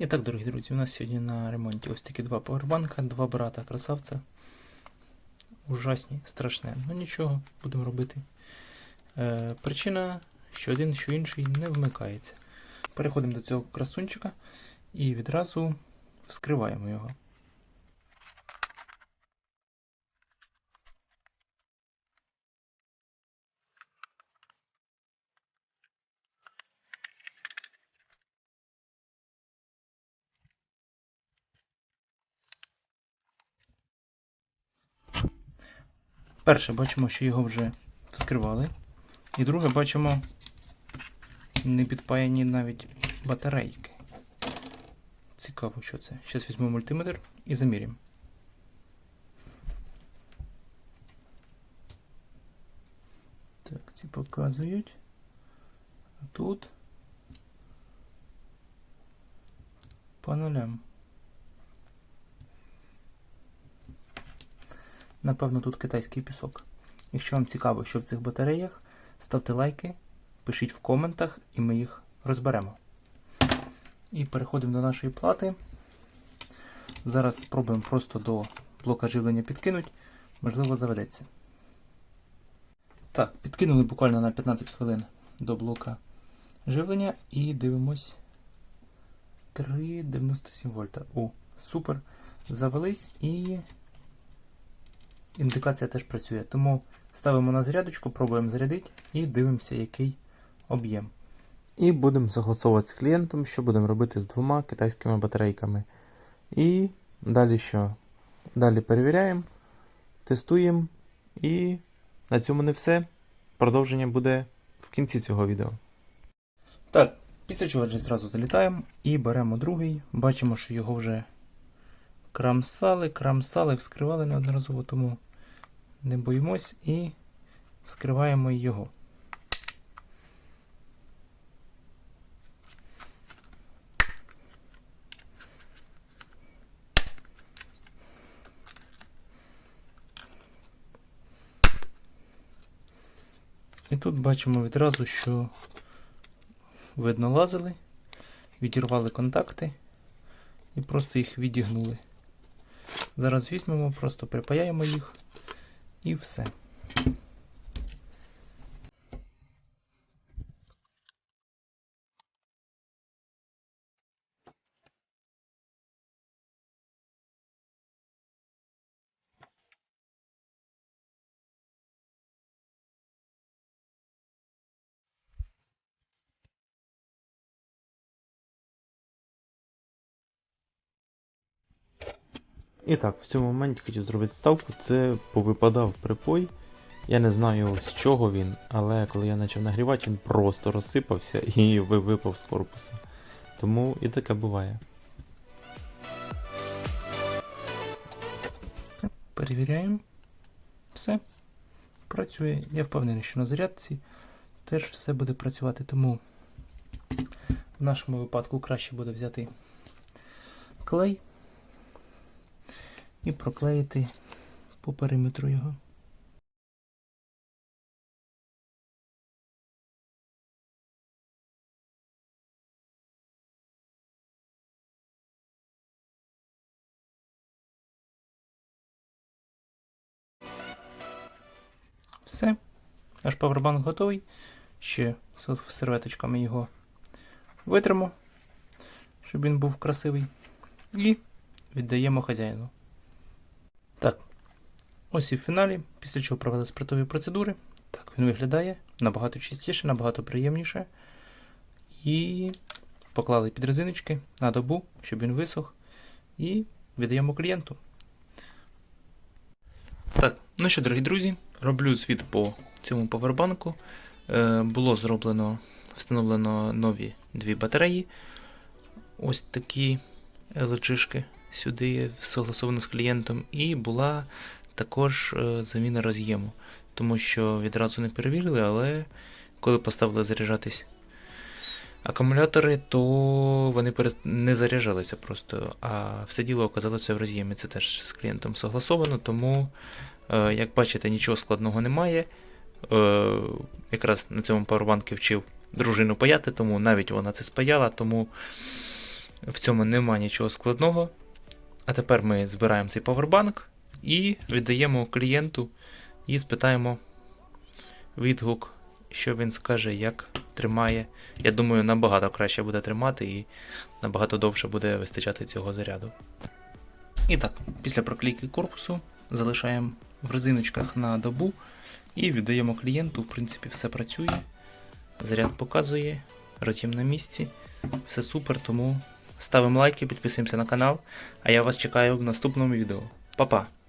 І так, дорогі друзі, у нас сьогодні на ремонті ось такі два павербанка, два брата красавця. Ужасні, страшне. Ну нічого, будемо робити. Е, причина, що один, що інший не вмикається. Переходимо до цього красунчика і відразу вскриваємо його. Перше, бачимо, що його вже вскривали. І друге, бачимо, не підпаяні навіть батарейки. Цікаво, що це. Зараз візьму мультиметр і заміряємо. Так, ці показують. А тут по нулям. Напевно, тут китайський пісок. Якщо вам цікаво, що в цих батареях, ставте лайки, пишіть в коментах, і ми їх розберемо. І переходимо до нашої плати. Зараз спробуємо просто до блока живлення підкинути, можливо, заведеться. Так, підкинули буквально на 15 хвилин до блока живлення і дивимось 3,97 вольта. О, супер. Завелись і індикація теж працює. Тому ставимо на зарядочку, пробуємо зарядити і дивимося, який об'єм. І будемо согласовувати з клієнтом, що будемо робити з двома китайськими батарейками. І далі що? Далі перевіряємо, тестуємо. І на цьому не все. Продовження буде в кінці цього відео. Так, після чого вже зразу залітаємо і беремо другий. Бачимо, що його вже крамсали, крамсали, вскривали неодноразово, тому не боїмось і вскриваємо його. І тут бачимо відразу, що видно лазили, відірвали контакти і просто їх відігнули. Зараз візьмемо, просто припаяємо їх і все. І так, в цьому моменті хотів зробити ставку. Це повипадав припой. Я не знаю з чого він, але коли я почав нагрівати, він просто розсипався і випав з корпуса. Тому і таке буває. Перевіряємо. Все. Працює. Я впевнений, що на зарядці теж все буде працювати, тому в нашому випадку краще буде взяти клей і проклеїти по периметру його. Все. Наш павербанк готовий. Ще з серветочками його витримо, щоб він був красивий. І віддаємо хазяїну. Ось і в фіналі, після чого провели спиртові процедури. Так він виглядає набагато чистіше, набагато приємніше. І поклали під резиночки на добу, щоб він висох. І віддаємо клієнту. Так, ну що, дорогі друзі, роблю звіт по цьому павербанку. Е, було зроблено, встановлено нові дві батареї. Ось такі LG-шки сюди согласовано з клієнтом. І була також е, заміна роз'єму. Тому що відразу не перевірили, але коли поставили заряджатись акумулятори, то вони не заряджалися просто, а все діло оказалося в роз'ємі. Це теж з клієнтом согласовано, тому, е, як бачите, нічого складного немає. Е, якраз на цьому павербанку вчив дружину паяти, тому навіть вона це спаяла, тому В цьому нема нічого складного. А тепер ми збираємо цей павербанк і віддаємо клієнту і спитаємо відгук, що він скаже, як тримає. Я думаю, набагато краще буде тримати і набагато довше буде вистачати цього заряду. І так, після проклейки корпусу залишаємо в резиночках на добу і віддаємо клієнту. В принципі, все працює. Заряд показує, ротім на місці. Все супер, тому ставимо лайки, підписуємося на канал. А я вас чекаю в наступному відео. Па-па!